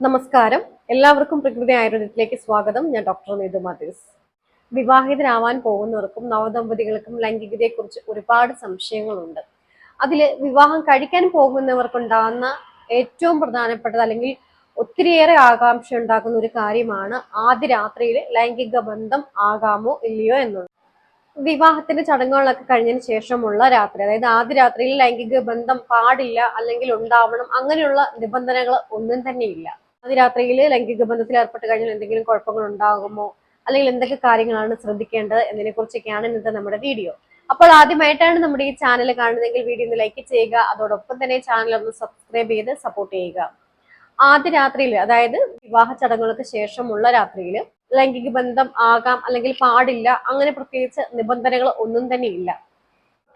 നമസ്കാരം. എല്ലാവർക്കും പ്രകൃതി ആയുർവേദത്തിലേക്ക് സ്വാഗതം. ഞാൻ ഡോക്ടർ നീതു മാത്യൂസ്. വിവാഹിതരാവാൻ പോകുന്നവർക്കും നവദമ്പതികൾക്കും ലൈംഗികതയെക്കുറിച്ച് ഒരുപാട് സംശയങ്ങളുണ്ട്. അതിൽ വിവാഹം കഴിക്കാൻ പോകുന്നവർക്കുണ്ടാകുന്ന ഏറ്റവും പ്രധാനപ്പെട്ടത് അല്ലെങ്കിൽ ഒത്തിരിയേറെ ആകാംക്ഷ ഉണ്ടാക്കുന്ന ഒരു കാര്യമാണ് ആദ്യ രാത്രിയിൽ ലൈംഗിക ബന്ധം ആകാമോ ഇല്ലയോ എന്നുള്ളത്. വിവാഹത്തിന്റെ ചടങ്ങുകളൊക്കെ കഴിഞ്ഞതിന് ശേഷമുള്ള രാത്രി അതായത് ആദ്യ രാത്രിയിൽ ലൈംഗിക ബന്ധം പാടില്ല അല്ലെങ്കിൽ ഉണ്ടാവണം അങ്ങനെയുള്ള നിബന്ധനകൾ ഒന്നും തന്നെ ഇല്ല ആദ്യ രാത്രിയിൽ ലൈംഗിക ബന്ധത്തിൽ ഏർപ്പെട്ട് കഴിഞ്ഞാൽ എന്തെങ്കിലും കുഴപ്പങ്ങൾ ഉണ്ടാകുമോ അല്ലെങ്കിൽ എന്തൊക്കെ കാര്യങ്ങളാണ് ശ്രദ്ധിക്കേണ്ടത് എന്നതിനെ കുറിച്ചൊക്കെയാണ് ഇന്നത്തെ നമ്മുടെ വീഡിയോ. അപ്പോൾ ആദ്യമായിട്ടാണ് നമ്മുടെ ഈ ചാനൽ കാണുന്നതെങ്കിൽ വീഡിയോ ഒന്ന് ലൈക്ക് ചെയ്യുക. അതോടൊപ്പം തന്നെ ചാനൽ ഒന്ന് സബ്സ്ക്രൈബ് ചെയ്ത് സപ്പോർട്ട് ചെയ്യുക. ആദ്യ രാത്രിയിൽ അതായത് വിവാഹ ചടങ്ങുകൾക്ക് ശേഷമുള്ള രാത്രിയിൽ ലൈംഗിക ബന്ധം ആകാം അല്ലെങ്കിൽ പാടില്ല അങ്ങനെ പ്രത്യേകിച്ച് നിബന്ധനകൾ ഒന്നും തന്നെ ഇല്ല.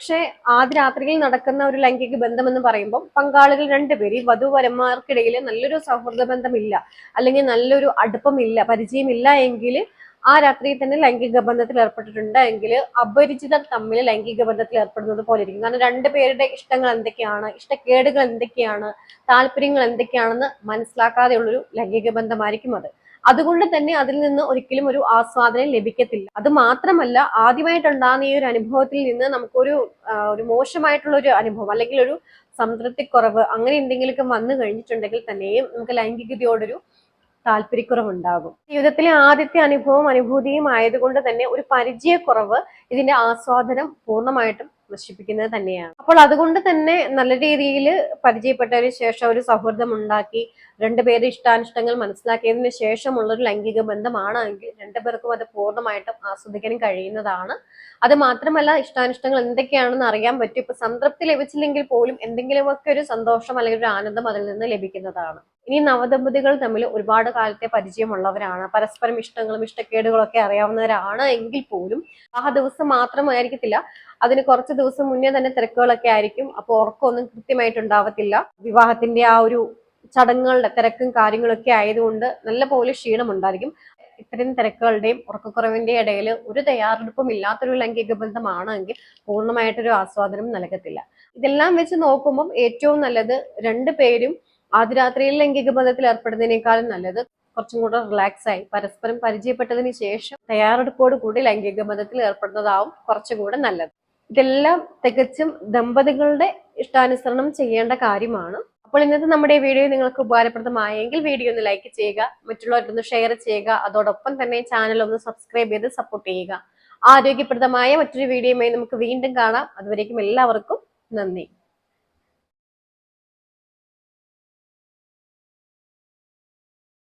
പക്ഷേ ആദ്യ രാത്രിയിൽ നടക്കുന്ന ഒരു ലൈംഗിക ബന്ധം എന്ന് പറയുമ്പോൾ പങ്കാളികൾ രണ്ടുപേര് ഈ വധുവരന്മാർക്കിടയിൽ നല്ലൊരു സൗഹൃദ ബന്ധമില്ല അല്ലെങ്കിൽ നല്ലൊരു അടുപ്പമില്ല പരിചയമില്ല എങ്കിൽ ആ രാത്രിയിൽ തന്നെ ലൈംഗിക ബന്ധത്തിൽ ഏർപ്പെട്ടിട്ടുണ്ട് എങ്കിൽ അപരിചിതർ തമ്മിൽ ലൈംഗിക ബന്ധത്തിൽ ഏർപ്പെടുന്നത് പോലെ ഇരിക്കും. കാരണം രണ്ടുപേരുടെ ഇഷ്ടങ്ങൾ എന്തൊക്കെയാണ് ഇഷ്ടക്കേടുകൾ എന്തൊക്കെയാണ് താല്പര്യങ്ങൾ എന്തൊക്കെയാണെന്ന് മനസ്സിലാക്കാതെയുള്ളൊരു ലൈംഗിക ബന്ധമായിരിക്കും അത്. അതുകൊണ്ട് തന്നെ അതിൽ നിന്ന് ഒരിക്കലും ഒരു ആസ്വാദനം ലഭിക്കത്തില്ല. അത് മാത്രമല്ല ആദ്യമായിട്ടുണ്ടാകുന്ന ഈ ഒരു അനുഭവത്തിൽ നിന്ന് നമുക്കൊരു ഒരു മോശമായിട്ടുള്ള ഒരു അനുഭവം അല്ലെങ്കിൽ ഒരു സംതൃപ്തിക്കുറവ് അങ്ങനെ എന്തെങ്കിലുമൊക്കെ വന്നു കഴിഞ്ഞിട്ടുണ്ടെങ്കിൽ തന്നെയും നമുക്ക് ലൈംഗികതയോടൊരു താല്പര്യക്കുറവുണ്ടാകും. ജീവിതത്തിലെ ആദ്യത്തെ അനുഭവം അനുഭൂതിയും ആയതുകൊണ്ട് തന്നെ ഒരു പരിചയക്കുറവ് ഇതിന്റെ ആസ്വാദനം പൂർണമായിട്ടും നശിപ്പിക്കുന്നത് തന്നെയാണ്. അപ്പോൾ അതുകൊണ്ട് തന്നെ നല്ല രീതിയിൽ പരിചയപ്പെട്ടതിന് ശേഷം ഒരു സൗഹൃദം ഉണ്ടാക്കി രണ്ടുപേരുടെ ഇഷ്ടാനിഷ്ടങ്ങൾ മനസ്സിലാക്കിയതിന് ശേഷമുള്ള ഒരു ലൈംഗിക ബന്ധമാണ് ബന്ധമാണെങ്കിൽ രണ്ടുപേർക്കും അത് പൂർണമായിട്ടും ആസ്വദിക്കാൻ കഴിയുന്നതാണ്. അത് മാത്രമല്ല ഇഷ്ടാനിഷ്ടങ്ങൾ എന്തൊക്കെയാണെന്ന് അറിയാൻ പറ്റും. ഇപ്പൊ സംതൃപ്തി ലഭിച്ചില്ലെങ്കിൽ പോലും എന്തെങ്കിലുമൊക്കെ ഒരു സന്തോഷം അല്ലെങ്കിൽ ഒരു ആനന്ദം അതിൽ നിന്ന് ലഭിക്കുന്നതാണ്. ഇനി നവദമ്പതികൾ തമ്മിൽ ഒരുപാട് കാലത്തെ പരിചയമുള്ളവരാണ്. പരസ്പരം ഇഷ്ടങ്ങളും ഇഷ്ടക്കേടുകളും ഒക്കെ അറിയാവുന്നവരാണ് എങ്കിൽ പോലും ആ ദിവസം മാത്രമായിരിക്കത്തില്ല. അതിന് കുറച്ച് ദിവസം മുന്നേ തന്നെ തിരക്കുകളൊക്കെ ആയിരിക്കും. അപ്പോൾ ഉറക്കമൊന്നും കൃത്യമായിട്ട് ഉണ്ടാവത്തില്ല വിവാഹത്തിന്റെ ആ ഒരു ചടങ്ങുകളുടെ തിരക്കും കാര്യങ്ങളൊക്കെ ആയതുകൊണ്ട് നല്ല പോലെ ക്ഷീണമുണ്ടായിരിക്കും. ഇത്തരം തിരക്കുകളുടെയും ഉറക്കക്കുറവിന്റെ ഇടയിൽ ഒരു തയ്യാറെടുപ്പും ഇല്ലാത്തൊരു ലൈംഗിക ബന്ധമാണെങ്കിൽ പൂർണമായിട്ടൊരു ആസ്വാദനം നൽകത്തില്ല. ഇതെല്ലാം വെച്ച് നോക്കുമ്പോൾ ഏറ്റവും നല്ലത് രണ്ടു പേരും ആദ്യ രാത്രിയിൽ ലൈംഗിക ബന്ധത്തിൽ ഏർപ്പെടുന്നതിനേക്കാളും നല്ലത് കുറച്ചും കൂടെ റിലാക്സ് ആയി പരസ്പരം പരിചയപ്പെട്ടതിന് ശേഷം തയ്യാറെടുപ്പോട് കൂടി ലൈംഗിക ബന്ധത്തിൽ ഏർപ്പെടുന്നതാവും കുറച്ചുകൂടെ നല്ലത്. ഇതെല്ലാം തികച്ചും ദമ്പതികളുടെ ഇഷ്ടാനുസരണം ചെയ്യേണ്ട കാര്യമാണ്. അപ്പോൾ ഇന്നത്തെ നമ്മുടെ വീഡിയോ നിങ്ങൾക്ക് ഉപകാരപ്രദമായെങ്കിൽ വീഡിയോ ഒന്ന് ലൈക്ക് ചെയ്യുക മറ്റുള്ളവരൊന്ന് ഷെയർ ചെയ്യുക അതോടൊപ്പം തന്നെ ചാനൽ ഒന്ന് സബ്സ്ക്രൈബ് ചെയ്ത് സപ്പോർട്ട് ചെയ്യുക. ആരോഗ്യപ്രദമായ മറ്റൊരു വീഡിയോയുമായി നമുക്ക് വീണ്ടും കാണാം. അതുവരേക്കും എല്ലാവർക്കും നന്ദി.